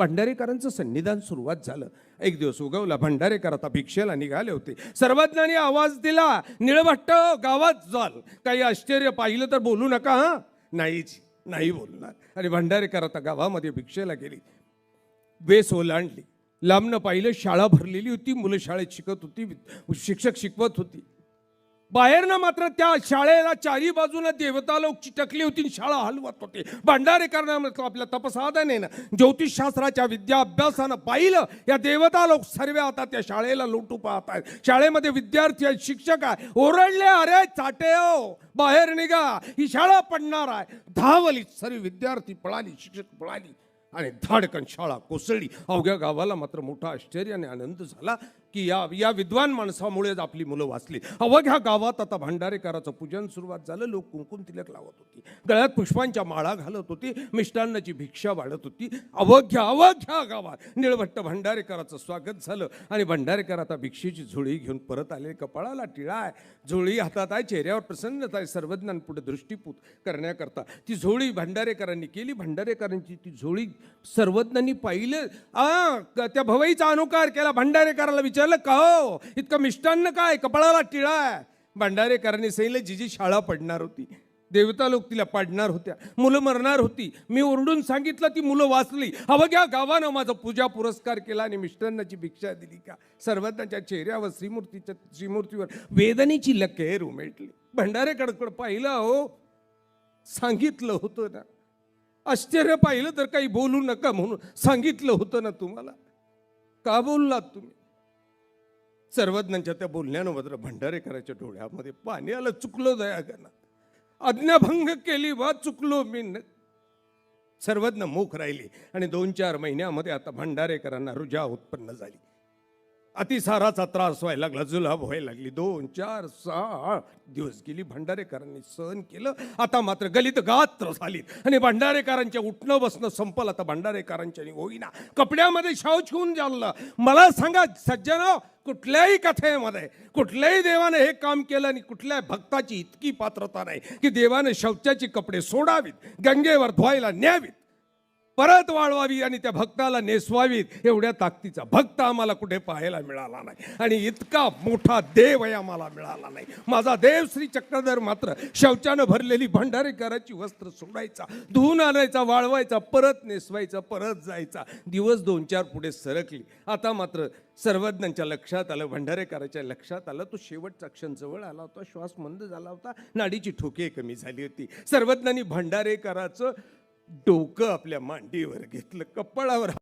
भंडारेकरांचं सन्निधान सुरुवात झालं. एक दिवस उगवला भंडारेकर आता भिक्षेला निघाले होते. सर्वज्ञांनी आवाज दिला निळभट्ट गावात जाल. काही आश्चर्य पाहिलं तर बोलू नका हा? नाहीच नाही बोलणार. आणि भंडारेकर आता गावामध्ये भिक्षेला गेली. बेस ओलांडली. लांबनं पाहिलं शाळा भरलेली होती मुलं शाळेत शिकत होती शिक्षक शिकवत होती. बाहेरनं मात्र त्या शाळेला चारी बाजूनं देवता लोक चिटकली होती शाळा हलवत होते. भांडारेकरांना म्हटलं आपल्या तपसाधनेनं ना ज्योतिषशास्त्राच्या विद्या अभ्यासानं पाहिलं या देवता लोक सर्व आता त्या शाळेला लोटू पाहत आहेत शाळेमध्ये विद्यार्थी आहेत शिक्षक आहे ओरडले अरे चाटे हो बाहेर निघा. ही शाळा पडणार आहे. धावली सर्व विद्यार्थी पळाली शिक्षक पळाली आणि धाडकन शाळा कोसळली. अवघ्या गावाला मात्र मोठा आश्चर्य आणि आनंद झाला. की या या विद्वान माणसामुळेच आपली मुलं वाचली. अवघ्या गावात आता भांडारेकराचं पूजन सुरुवात झालं. लोक कुंकुम तिलक लावत होती. गळ्यात पुष्पांच्या माळा घालत होती. मिष्टान्नाची भिक्षा वाढत होती. अवघ्या अवघ्या गावात. निळभट्ट भांडारेकराचं स्वागत झालं. आणि भंडारेकर आता भिक्षेची झोळी घेऊन परत आले. कपाळाला टिळा आहे. झोळी हातात आहे. चेहऱ्यावर प्रसन्नता आहे. सर्वज्ञांपुढे दृष्टीपूत करण्याकरता. ती झोळी भंडारेकरांनी केली. भंडारेकरांची ती झोळी सर्वज्ञांनी पाहिलं. आ त्या भवईचा अनुकार केला. भंडारेकराला विचारलं का हो इतकं मिष्टान्न काय? कपाळाला टिळा आहे. भंडारेकरांनी सांगितलं जिजी शाळा पडणार होती. देवता लोक तिला पाडणार होत्या. मुलं मरणार होती. मी ओरडून सांगितलं ती मुलं वाचली. अवघ्या गावानं माझा पूजा पुरस्कार केला आणि मिष्टांनाची भिक्षा दिली का? सर्वज्ञाच्या चेहऱ्यावर श्रीमूर्तीच्या श्रीमूर्तीवर वेदनेची लकेर उमेटली. भंडारेकडकडं पाहिलं हो सांगितलं होतं ना. आश्चर्य पाहिलं तर काही बोलू नका म्हणून सांगितलं होतं ना तुम्हाला. का बोललात तुम्ही? सर्वज्ञांच्या त्या बोलण्यानं मात्र भंडारेकराच्या डोळ्यामध्ये पाणी आलं चुकलो दयागना आज्ञाभंग केली वा चुकलो मी सर्वज्ञ मोख राहिली आणि दोन चार महिन्यामध्ये आता भंडारेकरांना रुजा उत्पन्न झाली. अतिसाराचा त्रास व्हायला लागला जुलाब व्हायला लागली. दोन चार सहा दिवस गेली भंडारेकरांनी सहन केलं. आता मात्र गलित गात्र झाली आणि भंडारेकरांच्या उठणं बसणं संपलं. आता भंडारेकरांच्या होईना. कपड्यामध्ये शाव होऊन जाणलं मला सांगा सज्जन कुठल्याही कथेमध्ये कुठल्याही देवाने हे काम केलं आणि कुठल्याही भक्ताची इतकी पात्रता नाही की देवाने शौचाची कपडे सोडावीत गंगेवर धुवायला न्यावीत. परत वाळवावी आणि त्या भक्ताला नेसवावीत एवढ्या ताकदीचा भक्त आम्हाला कुठे पाहायला मिळाला नाही. आणि इतका मोठा देव आहे आम्हाला मिळाला नाही. माझा देव श्री चक्रधर मात्र शौचानं भरलेली भंडारेकराची वस्त्र सोडायचा धुवून आणायचा वाळवायचा परत नेसवायचा परत जायचा. दिवस दोन चार पुढे सरकली. आता मात्र सर्वज्ञांच्या लक्षात आलं भंडारेकराच्या लक्षात आलं. तो शेवटचा क्षण जवळ आला होता श्वास मंद झाला होता. नाडीची ठोके कमी झाली होती. सर्वज्ञांनी भंडारेकराचं डोकं आपल्या मांडीवर घेतलं कपाळावर